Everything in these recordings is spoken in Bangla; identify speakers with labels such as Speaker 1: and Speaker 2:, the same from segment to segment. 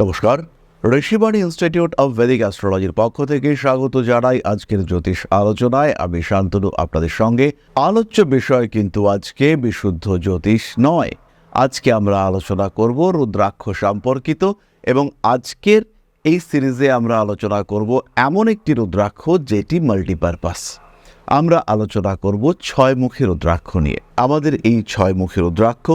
Speaker 1: নমস্কার। ঋষিবাণী ইনস্টিটিউট অব ভেদিক অ্যাস্ট্রোলজির পক্ষ থেকে স্বাগত জানাই আজকের জ্যোতিষ আলোচনায়। আমি শান্তনু, আপনাদের সঙ্গে। আলোচ্য বিষয় কিন্তু আজকে বিশুদ্ধ জ্যোতিষ নয়। আজকে আমরা আলোচনা করব রুদ্রাক্ষ সম্পর্কিত এবং আজকের এই সিরিজে আমরা আলোচনা করব এমন একটি রুদ্রাক্ষ যেটি মাল্টিপারপাস। আমরা আলোচনা করব ছয় মুখী রুদ্রাক্ষ নিয়ে। আমাদের এই ছয় মুখী রুদ্রাক্ষ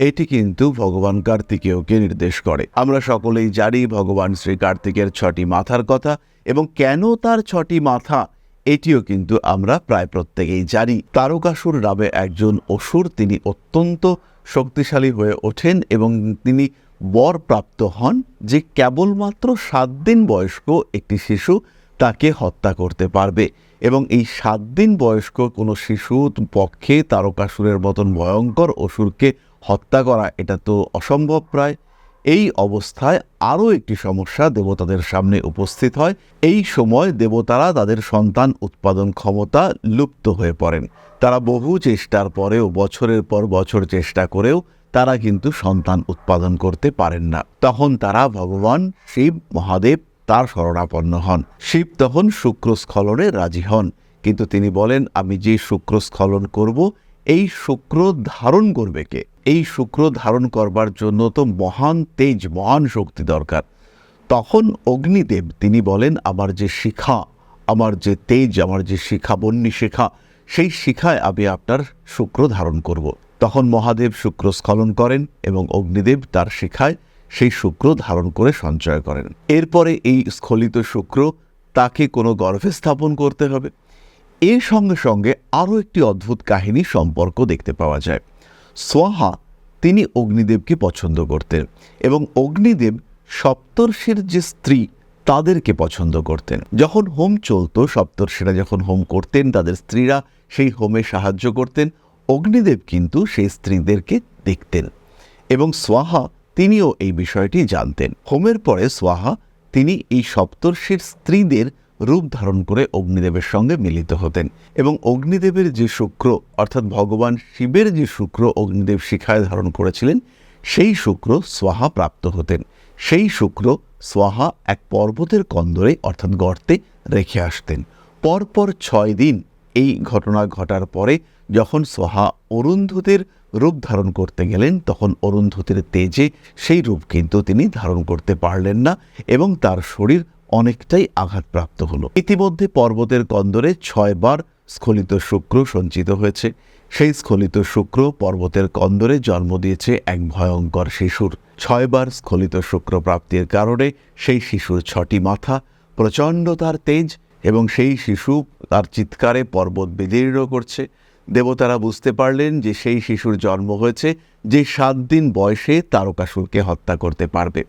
Speaker 1: এটি কিন্তু ভগবান কার্তিকেয়কে নির্দেশ করে। আমরা সকলেই জানি ভগবান শ্রী কার্তিকের ছটি মাথার কথা এবং কেন তার ছটি মাথা, এটিও কিন্তু আমরা প্রায় প্রত্যেকেই জানি। তারকাসুর নামে একজন অসুর, তিনি অত্যন্ত শক্তিশালী হয়ে ওঠেন এবং তিনি বর প্রাপ্ত হন যে কেবলমাত্র সাত দিন বয়স্ক একটি শিশু তাকে হত্যা করতে পারবে এবং এই সাত দিন বয়স্ক কোনো শিশু পক্ষে তারকাসুরের মতন ভয়ঙ্কর অসুরকে হত্যা করা, এটা তো অসম্ভব প্রায়। এই অবস্থায় আরও একটি সমস্যা দেবতাদের সামনে উপস্থিত হয়। এই সময় দেবতারা তাদের সন্তান উৎপাদন ক্ষমতা লুপ্ত হয়ে পড়েন। তারা বহু চেষ্টার পরেও, বছরের পর বছর চেষ্টা করেও তারা কিন্তু সন্তান উৎপাদন করতে পারেন না। তখন তারা ভগবান, শিব, মহাদেব তার শরণাপন্ন হন। শিব তখন শুক্রস্খলনে রাজি হন। কিন্তু তিনি বলেন, আমি যে শুক্রস্খলন করব, এই শুক্র ধারণ করবে কে? এই শুক্র ধারণ করবার জন্য তো মহান তেজ, মহান শক্তি দরকার। তখন অগ্নিদেব তিনি বলেন, আমার যে শিখা, আমার যে তেজ, আমার যে শিখা বন্যী শিখা, সেই শিখায় আমি আপনার শুক্র ধারণ করব। তখন মহাদেব শুক্র স্খলন করেন এবং অগ্নিদেব তার শিখায় সেই শুক্র ধারণ করে সঞ্চয় করেন। এরপরে এই স্খলিত শুক্র তাকে কোনো গর্ভে স্থাপন করতে হবে। এর সঙ্গে সঙ্গে আরও একটি অদ্ভুত কাহিনী সম্পর্ক দেখতে পাওয়া যায়। সোহা তিনি অগ্নিদেবকে পছন্দ করতেন এবং অগ্নিদেব সপ্তর্ষির যে স্ত্রী তাদেরকে পছন্দ করতেন। যখন হোম চলতো, সপ্তর্ষিরা যখন হোম করতেন, তাদের স্ত্রীরা সেই হোমে সাহায্য করতেন, অগ্নিদেব কিন্তু সেই স্ত্রীদেরকে দেখতেন এবং সোয়াহা তিনিও এই বিষয়টি জানতেন। হোমের পরে সোয়াহা তিনি এই সপ্তর্ষির স্ত্রীদের রূপ ধারণ করে অগ্নিদেবের সঙ্গে মিলিত হতেন এবং অগ্নিদেবের যে শুক্র, অর্থাৎ ভগবান শিবের যে শুক্র অগ্নিদেব শিখায় ধারণ করেছিলেন, সেই শুক্র সোয়াহা প্রাপ্ত হতেন। সেই শুক্র সোয়াহা এক পর্বতের কন্দরে, অর্থাৎ গর্তে, রেখে আসতেন। পরপর ছয় দিন এই ঘটনা ঘটার পরে যখন সোহা অরুন্ধতের রূপ ধারণ করতে গেলেন, তখন অরুন্ধতের তেজে সেই রূপ কিন্তু তিনি ধারণ করতে পারলেন না এবং তার শরীর অনেকটাই আঘাতপ্রাপ্ত হলো। ইতিমধ্যে পর্বতের কন্দরে ছয়বার স্খলিত শুক্র সঞ্চিত হয়েছে। সেই স্খলিত শুক্র পর্বতের কন্দরে জন্ম দিয়েছে এক ভয়ঙ্কর শিশুর। ছয়বার স্খলিত শুক্র প্রাপ্তির কারণে সেই শিশুর ছটি মাথা, প্রচণ্ড তার তেজ এবং সেই শিশু তার চিৎকারে পর্বত বিদীর্ণ করছে। দেবতারা বুঝতে পারলেন যে সেই শিশুর জন্ম হয়েছে, যে সাত দিন বয়সে তারকাসুরকে হত্যা করতে পারবে।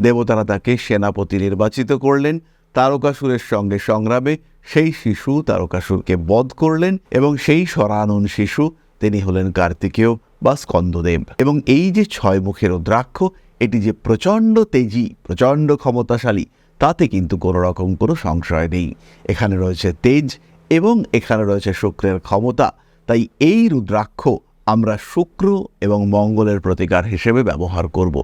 Speaker 1: দেবতারা তাকে সেনাপতি নির্বাচিত করলেন, তারকাসুরের সঙ্গে সংগ্রামে সেই শিশু তারকাসুরকে বধ করলেন এবং সেই সরানন শিশু তিনি হলেন কার্তিকেয় বা স্কন্দদেব। এবং এই যে ছয় মুখের রুদ্রাক্ষ এটি যে প্রচণ্ড তেজি, প্রচণ্ড ক্ষমতাশালী, তাতে কিন্তু কোনো রকম কোনো সংশয় নেই। এখানে রয়েছে তেজ এবং এখানে রয়েছে শুক্রের ক্ষমতা। তাই এই রুদ্রাক্ষ আমরা শুক্র এবং মঙ্গলের প্রতিকার হিসেবে ব্যবহার করব।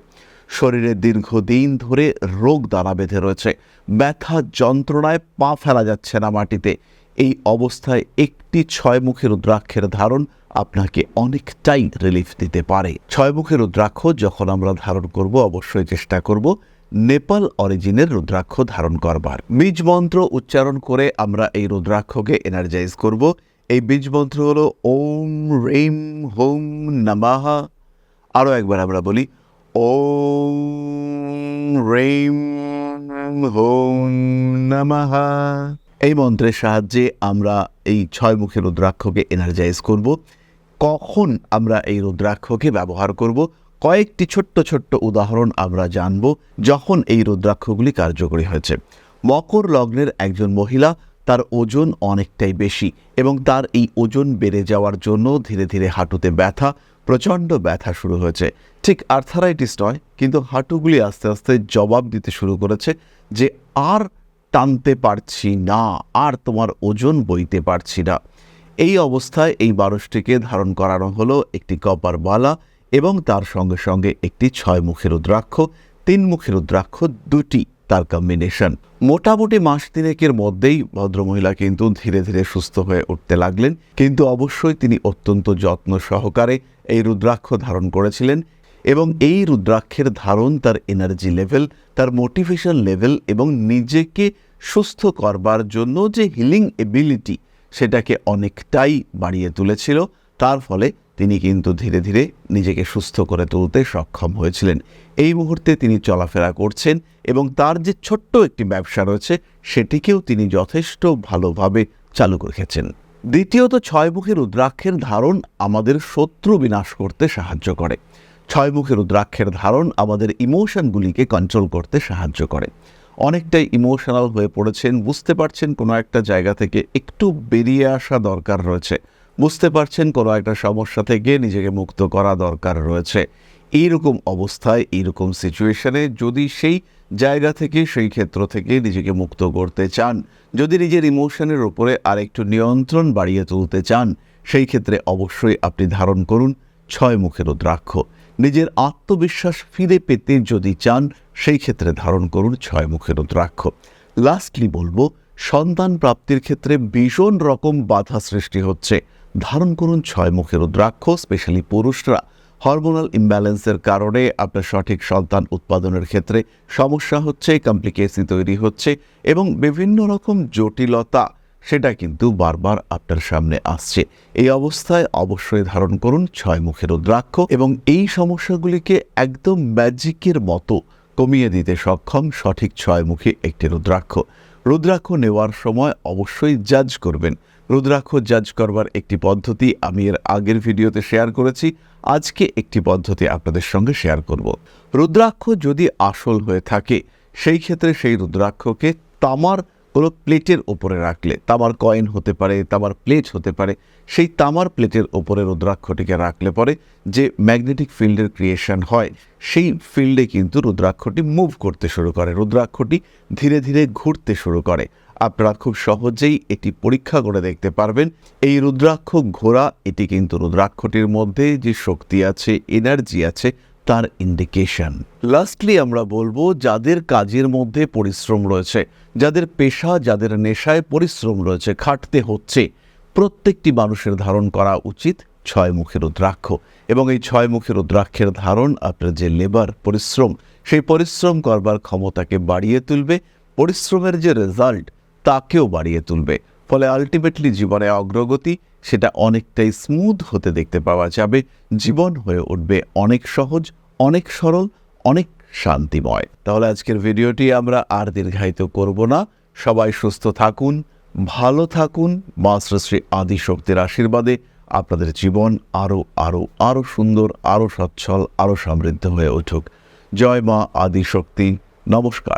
Speaker 1: শরীরে দীর্ঘদিন ধরে রোগ দানা বেঁধে রয়েছে। ব্যথা যন্ত্রণায় পা ফেলা যাচ্ছে না মাটিতে। এই অবস্থায় একটি ছয়মুখী রুদ্রাক্ষের ধারণ আপনাকে অনেকটাই রিলিফ দিতে পারে। ছয়মুখী রুদ্রাক্ষ যখন আমরা ধারণ করব, অবশ্যই চেষ্টা করব নেপাল অরিজিনের রুদ্রাক্ষ ধারণ করবার। বীজ মন্ত্র উচ্চারণ করে আমরা এই রুদ্রাক্ষকে এনার্জাইজ করব। এই বীজ মন্ত্র হলো ওম রেম হোম নামাহা। আরও একবার আমরা বলি, ওম রেম হোম নামাহা। এই মন্ত্রের সাহায্যে আমরা এই ছয় মুখের রুদ্রাক্ষকে এনার্জাইজ করব। কখন আমরা এই রুদ্রাক্ষকে ব্যবহার করব? কয়েকটি ছোট্ট ছোট্ট উদাহরণ আমরা জানব যখন এই রুদ্রাক্ষগুলি কার্যকরী হয়েছে। মকর লগ্নের একজন মহিলা তার ওজন অনেকটাই বেশি এবং তার এই ওজন বেড়ে যাওয়ার জন্য ধীরে ধীরে হাঁটুতে ব্যথা, প্রচণ্ড ব্যথা শুরু হয়েছে। ঠিক আর্থারাইটিস নয়, কিন্তু হাঁটুগুলি আস্তে আস্তে জবাব দিতে শুরু করেছে যে, আর টানতে পারছি না, আর তোমার ওজন বইতে পারছি না। এই অবস্থায় এই বারসটিকে ধারণ করানো হলো একটি কপার বালা এবং তার সঙ্গে সঙ্গে একটি ছয় মুখের রুদ্রাক্ষ, তিন মুখী রুদ্রাক্ষ দুটি। তার কম্বিনেশন মোটামুটি মাস তিনেকের মধ্যেই ভদ্রমহিলা কিন্তু ধীরে ধীরে সুস্থ হয়ে উঠতে লাগলেন। কিন্তু অবশ্যই তিনি অত্যন্ত যত্ন সহকারে এই রুদ্রাক্ষ ধারণ করেছিলেন এবং এই রুদ্রাক্ষের ধারণ তার এনার্জি লেভেল তার মোটিভেশন লেভেল এবং নিজেকে সুস্থ করবার জন্য যে হিলিং এবিলিটি সেটাকে অনেকটাই বাড়িয়ে তুলেছিল। তার ফলে তিনি কিন্তু ধীরে ধীরে নিজেকে সুস্থ করে তুলতে সক্ষম হয়েছিলেন। এই মুহূর্তে তিনি চলাফেরা করছেন এবং তার যে ছোট্ট একটি ব্যবসা রয়েছে, সেটিকেও তিনি যথেষ্ট ভালোভাবে চালু রেখেছেন। দ্বিতীয়ত, ছয়মুখী রুদ্রাক্ষের ধারণ আমাদের শত্রু বিনাশ করতে সাহায্য করে। ছয়মুখী রুদ্রাক্ষের ধারণ আমাদের ইমোশনগুলিকে কন্ট্রোল করতে সাহায্য করে। অনেকটাই ইমোশনাল হয়ে পড়েছেন, বুঝতে পারছেন কোনো একটা জায়গা থেকে একটু বেরিয়ে আসা দরকার রয়েছে। বুঝতে পারছেন কোনো একটা সমস্যা থেকে নিজেকে মুক্ত করা দরকার রয়েছে। এইরকম অবস্থায়, এইরকম সিচুয়েশনে যদি সেই জায়গা থেকে, সেই ক্ষেত্র থেকে নিজেকে মুক্ত করতে চান, যদি নিজের ইমোশনের উপরে আরেকটু নিয়ন্ত্রণ বাড়িয়ে তুলতে চান, সেই ক্ষেত্রে অবশ্যই আপনি ধারণ করুন ছয় মুখের রুদ্রাক্ষ। নিজের আত্মবিশ্বাস ফিরে পেতে যদি চান, সেই ক্ষেত্রে ধারণ করুন ছয় মুখের রুদ্রাক্ষ। লাস্টলি বলব, সন্তান প্রাপ্তির ক্ষেত্রে ভীষণ রকম বাধা সৃষ্টি হচ্ছে। ধারণ করুন ছয় মুখের রুদ্রাক্ষ স্পেশালি পুরুষরা। হরমোনাল ইমব্যালেন্সের কারণে আপনার সঠিক সন্তান উৎপাদনের ক্ষেত্রে সমস্যা হচ্ছে কমপ্লিকেশন তৈরি হচ্ছে এবং বিভিন্ন রকম জটিলতা সেটা কিন্তু বারবার আপনার সামনে আসছে। এই অবস্থায় অবশ্যই ধারণ করুন ছয় মুখের রুদ্রাক্ষ এবং এই সমস্যাগুলিকে একদম ম্যাজিকের মতো কমিয়ে দিতে সক্ষম সঠিক ছয় মুখে একটি রুদ্রাক্ষ। রুদ্রাক্ষ নেওয়ার সময় অবশ্যই জাজ করবেন রুদ্রাক্ষ জাজ করবার একটি পদ্ধতি আমি এর আগের ভিডিওতে শেয়ার করেছি। আজকে একটি পদ্ধতি আপনাদের সঙ্গে শেয়ার করব। রুদ্রাক্ষ যদি আসল হয়ে থাকে, সেই ক্ষেত্রে সেই রুদ্রাক্ষকে তামার কোনো প্লেটের ওপরে রাখলে তামার কয়েন হতে পারে, তামার প্লেট হতে পারে, সেই তামার প্লেটের ওপরে রুদ্রাক্ষটিকে রাখলে পরে যে ম্যাগনেটিক ফিল্ডের ক্রিয়েশন হয়, সেই ফিল্ডে কিন্তু রুদ্রাক্ষটি মুভ করতে শুরু করে, রুদ্রাক্ষটি ধীরে ধীরে ঘুরতে শুরু করে। আপনারা খুব সহজেই এটি পরীক্ষা করে দেখতে পারবেন। এই রুদ্রাক্ষ ঘোরা এটি কিন্তু রুদ্রাক্ষটির মধ্যে যে শক্তি আছে এনার্জি আছে তার ইন্ডিকেশন লাস্টলি আমরা বলব যাদের কাজের মধ্যে পরিশ্রম রয়েছে, যাদের পেশা, যাদের নেশায় পরিশ্রম রয়েছে, খাটতে হচ্ছে, প্রত্যেকটি মানুষের ধারণ করা উচিত ছয় মুখের রুদ্রাক্ষ। এবং এই ছয় মুখের রুদ্রাক্ষের ধারণ আপনার যে লেবার পরিশ্রম, সেই পরিশ্রম করবার ক্ষমতাকে বাড়িয়ে তুলবে, পরিশ্রমের যে রেজাল্ট তাকেও বাড়িয়ে তুলবে। ফলে আলটিমেটলি জীবনে অগ্রগতি সেটা অনেকটাই স্মুথ হতে দেখতে পাওয়া যাবে, জীবন হয়ে উঠবে অনেক সহজ, অনেক সরল, অনেক শান্তিময়। তাহলে আজকের ভিডিওটি আমরা আর দীর্ঘায়িত করব না। সবাই সুস্থ থাকুন, ভালো থাকুন, মা শ্রী আদি শক্তির আশীর্বাদে আপনাদের জীবন আরও আরও আরও সুন্দর আরও সচ্ছল আরও সমৃদ্ধ হয়ে উঠুক। জয় মা আদি শক্তি নমস্কার।